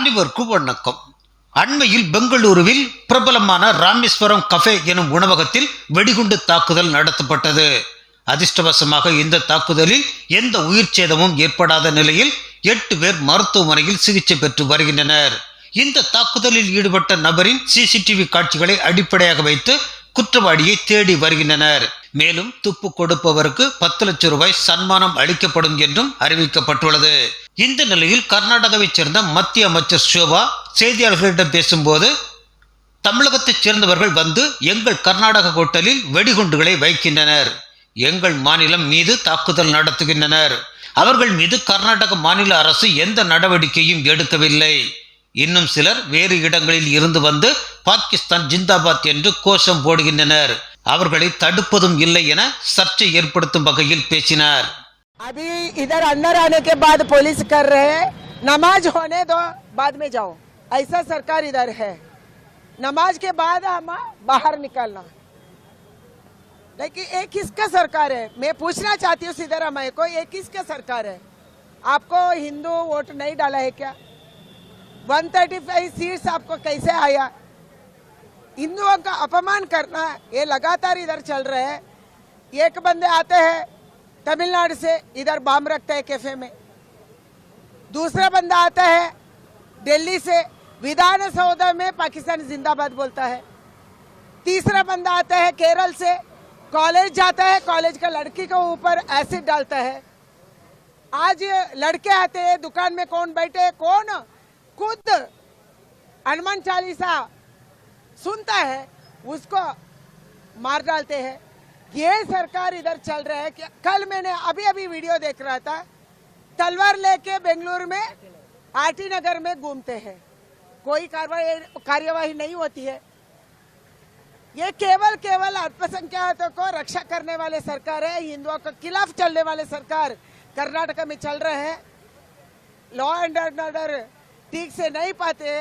அனைவருக்கும் வணக்கம் அண்மையில் பெங்களூருவில் பிரபலமான ராமேஸ்வரம் கஃபே எனும் உணவகத்தில் வெடிகுண்டு தாக்குதல் நடத்தப்பட்டது. அதிர்ஷ்டவசமாக இந்த தாக்குதலில் எந்த உயிர் சேதமும் ஏற்படாத நிலையில் எட்டு பேர் மருத்துவமனையில் சிகிச்சை பெற்று வருகின்றனர். இந்த தாக்குதலில் ஈடுபட்ட நபரின் சிசிடிவி காட்சிகளை அடிப்படையாக வைத்து குற்றவாளியை தேடி வருகின்றனர். மேலும் துப்பு கொடுப்பவருக்கு பத்து லட்சம் ரூபாய் சன்மானம் அளிக்கப்படும் என்றும் அறிவிக்கப்பட்டுள்ளது. இந்த நிலையில் கர்நாடகாவைச் சேர்ந்த மத்திய அமைச்சர் ஷோபா செய்தியாளர்களிடம் பேசும்போது தமிழகத்தைச் சேர்ந்தவர்கள் வந்து எங்கள் கர்நாடக ஹோட்டலில் வெடிகுண்டுகளை வைக்கின்றனர். எங்கள் மாநிலம் மீது தாக்குதல் நடத்துகின்றனர். அவர்கள் மீது கர்நாடக மாநில அரசு எந்த நடவடிக்கையும் எடுக்கவில்லை. இன்னும் சிலர் வேறு இடங்களில் இருந்து வந்து பாகிஸ்தான் ஜிந்தாபாத் என்று கோஷம் போடுகின்றனர். அவர்களை தடுப்பதும் இல்லை என சர்ச்சை ஏற்படுத்தும் வகையில் பேசினார். अभी इधर अंदर आने के बाद पुलिस कर रहे हैं। नमाज़ होने दो, बाद में जाओ। ऐसा सरकार इधर है। नमाज़ के बाद हम बाहर निकलना। लेकिन ये किसका सरकार है? मैं पूछना चाहती हूँ सिद्धरामैया को, ये किसका सरकार है? आपको हिंदू वोट नहीं डाला है क्या? 135 सीट्स आपको कैसे आया? हिंदुओं का अपमान करना, ये लगातार इधर चल रहे हैं। एक बंदे आते हैं तमिलनाडु से इधर बम रखते है कैफ़े में। दूसरा बंदा आता है दिल्ली से विधान सौदा में पाकिस्तान जिंदाबाद बोलता है। तीसरा बंदा आता है केरल से, कॉलेज जाता है, कॉलेज का लड़की के ऊपर एसिड डालता है। आज लड़के आते हैं, दुकान में कौन बैठे हैं कौन खुद हनुमान चालीसा सुनता है, उसको मार डालते हैं। ये सरकार इधर चल रहा है कि कल मैंने अभी अभी वीडियो देख रहा था, तलवार लेके बेंगलुरु में, आरटी नगर में घूमते हैं। कोई कार्रवाई, कार्यवाही नहीं होती है। ये केवल केवल अल्पसंख्याकों को रक्षा करने वाले सरकार है, हिंदुओं के खिलाफ चलने वाले सरकार कर्नाटक में चल रहे हैं। लॉ एंड ऑर्डर ठीक से नहीं पाते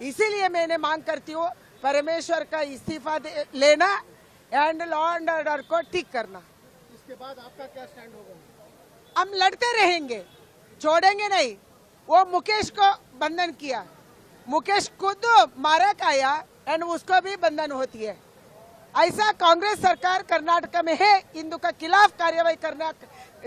इसीलिए मैंने मांग करती हूँ, परमेश्वर का इस्तीफा लेना एंड लॉ एंड ऑर्डर को ठीक करना इसके बाद आपका क्या स्टैंड होगा हम लड़ते रहेंगे छोड़ेंगे नहीं वो मुकेश को बंधन किया मुकेश खुद मारा खाया एंड उसको भी बंधन होती है ऐसा कांग्रेस सरकार कर्नाटक में है हिंदू का खिलाफ कार्यवाही करना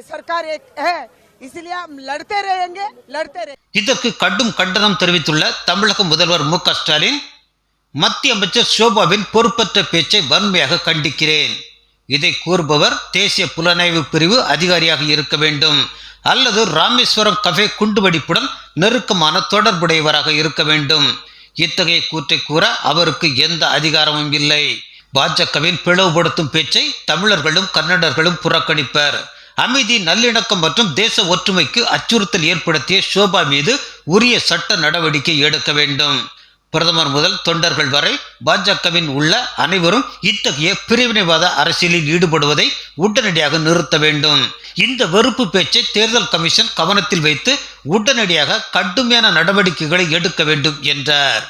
सरकार एक है इसलिए हम लड़ते रहेंगे लड़ते रहेंगे இதற்கு கடும் கண்டனம் தெரிவித்துள்ள தமிழக முதல்வர் மு க ஸ்டாலின் மத்திய அமைச்சர் ஷோபாவின் பொறுப்பற்ற பேச்சை வன்மையாக கண்டிக்கிறேன். இதை கூறுபவர் தேசிய புலனாய்வு பிரிவு அதிகாரியாக இருக்க வேண்டும். அல்லது ராமேஸ்வரம் கஃபே குண்டுவெடிப்புடன் நெருக்கமான தொடர்புடையவராக இருக்க வேண்டும். இத்தகைய கூற்றை கூற அவருக்கு எந்த அதிகாரமும் இல்லை. பாஜகவின் பிளவுபடுத்தும் பேச்சை தமிழர்களும் கன்னடர்களும் புறக்கணிப்பர். அமைதி நல்லிணக்கம் மற்றும் தேச ஒற்றுமைக்கு அச்சுறுத்தல் ஏற்படுத்திய ஷோபா மீது உரிய சட்ட நடவடிக்கை எடுக்க வேண்டும். பிரதமர் முதல் தொண்டர்கள் வரை பாஜகவின் உள்ள அனைவரும் இத்தகைய பிரிவினைவாத அரசியலில் ஈடுபடுவதை உடனடியாக நிறுத்த வேண்டும். இந்த வெறுப்பு பேச்சை தேர்தல் கமிஷன் கவனத்தில் வைத்து உடனடியாக கடுமையான நடவடிக்கைகளை எடுக்க வேண்டும் என்றார்.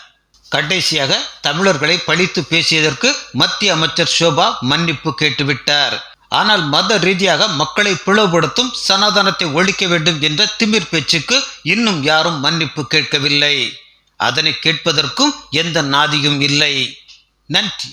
கடைசியாக தமிழர்களை பழித்து பேசியதற்கு மத்திய அமைச்சர் ஷோபா மன்னிப்பு கேட்டுவிட்டார். ஆனால் மத ரீதியாக மக்களை பிளவுபடுத்தும் சனாதனத்தை ஒழிக்க வேண்டும் என்ற திமிர் பேச்சுக்கு இன்னும் யாரும் மன்னிப்பு கேட்கவில்லை. அதனை கேட்பதற்கும் எந்த நாதியும் இல்லை. நன்றி.